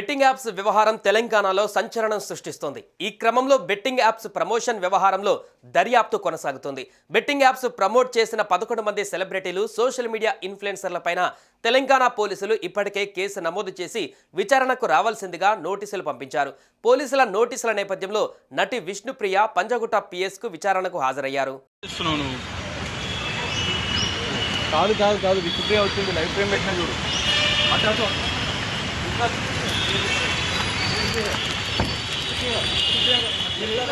Betting apps వ్యవహారం తెలంగాణలో సంచలనం సృష్టిస్తోంది. ఈ క్రమంలో బెట్టింగ్ యాప్స్ ప్రమోషన్ వ్యవహారంలో దర్యాప్తు కొనసాగుతుంది. బెట్టింగ్ యాప్స్ ప్రమోట్ చేసిన పదకొండు మంది సెలబ్రిటీలు సోషల్ మీడియా ఇన్ఫ్లుయెన్సర్లపైన తెలంగాణ పోలీసులు ఇప్పటికే కేసు నమోదు చేసి విచారణకు రావాల్సిందిగా నోటీసులు పంపించారు. పోలీసుల నోటీసుల నేపథ్యంలో నటి విష్ణుప్రియ పంజగుట్ట పిఎస్కు విచారణకు హాజరయ్యారు. కాదు కాదు కాదు విష్ణుప్రియ వచ్చింది లైఫ్ ఫ్రేమ్ పెట్టిన చూడు. ಜಿಲ್ಲಾ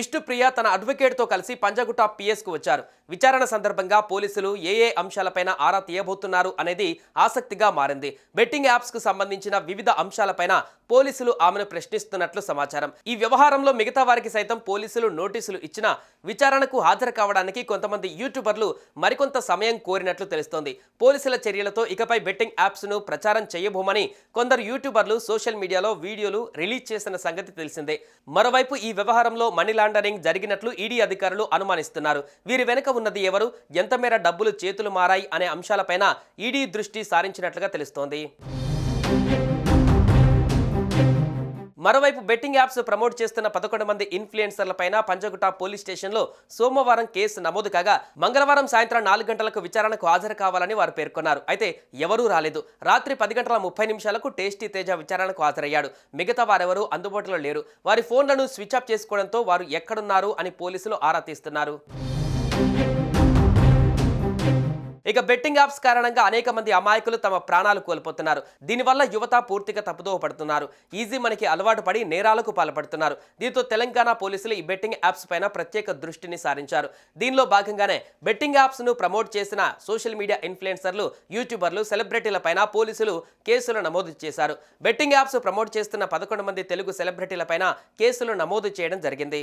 విష్ణుప్రియ తన అడ్వకేట్తో కలిసి పంజగుట్ట పిఎస్కు వచ్చారు. విచారణ సందర్భంగా పోలీసులు ఏ ఏ అంశాలపైన ఆరా తీయబోతున్నారు అనేది ఆసక్తిగా మారింది. బెట్టింగ్ యాప్స్కు సంబంధించిన వివిధ అంశాలపైన పోలీసులు ఆమెను ప్రశ్నిస్తున్నట్లు సమాచారం. ఈ వ్యవహారంలో మిగతా వారికి సైతం పోలీసులు నోటీసులు ఇచ్చినా విచారణకు హాజరు కావడానికి కొంతమంది యూట్యూబర్లు మరికొంత సమయం కోరినట్లు తెలుస్తోంది. పోలీసుల చర్యలతో ఇకపై బెట్టింగ్ యాప్స్ను ప్రచారం చేయబోమని కొందరు యూట్యూబర్లు సోషల్ మీడియాలో వీడియోలు రిలీజ్ చేసిన సంగతి తెలిసిందే. మరోవైపు ఈ వ్యవహారంలో మణిలాండ్ లాండరింగ్ జరిగినట్లు ఈడీ అధికారులు అనుమానిస్తున్నారు. వీరి వెనుక ఉన్నది ఎవరు? ఎంత మేర డబ్బులు చేతులు మారాయి అనే అంశాలపైన ఈడీ దృష్టి సారించినట్లుగా తెలుస్తోంది. మరోవైపు బెట్టింగ్ యాప్స్ ప్రమోట్ చేస్తున్న పదకొండు మంది ఇన్ఫ్లుయెన్సర్లపైన పంజగుట పోలీస్ స్టేషన్లో సోమవారం కేసు నమోదు కాగా మంగళవారం సాయంత్రం నాలుగు గంటలకు విచారణకు హాజరు కావాలని వారు పేర్కొన్నారు. అయితే ఎవరూ రాలేదు. రాత్రి పది గంటల ముప్పై నిమిషాలకు టేస్టీ తేజ విచారణకు హాజరయ్యాడు. మిగతా వారెవరూ అందుబాటులో లేరు. వారి ఫోన్లను స్విచ్ ఆఫ్ చేసుకోవడంతో వారు ఎక్కడున్నారు అని పోలీసులు ఆరా తీస్తున్నారు. ఇక బెట్టింగ్ యాప్స్ కారణంగా అనేక మంది అమాయకులు తమ ప్రాణాలు కోల్పోతున్నారు. దీనివల్ల యువత పూర్తిగా తప్పుదోవ పడుతున్నారు ఈజీ మనకి అలవాటు పడి నేరాలకు పాల్పడుతున్నారు. దీంతో తెలంగాణ పోలీసులు ఈ బెట్టింగ్ యాప్స్ పైన ప్రత్యేక దృష్టిని సారించారు. దీనిలో భాగంగానే బెట్టింగ్ యాప్స్ను ప్రమోట్ చేసిన సోషల్ మీడియా ఇన్ఫ్లుయెన్సర్లు యూట్యూబర్లు సెలబ్రిటీలపైన పోలీసులు కేసులు నమోదు చేశారు. బెట్టింగ్ యాప్స్ ప్రమోట్ చేస్తున్న పదకొండు మంది తెలుగు సెలబ్రిటీలపైన కేసులు నమోదు చేయడం జరిగింది.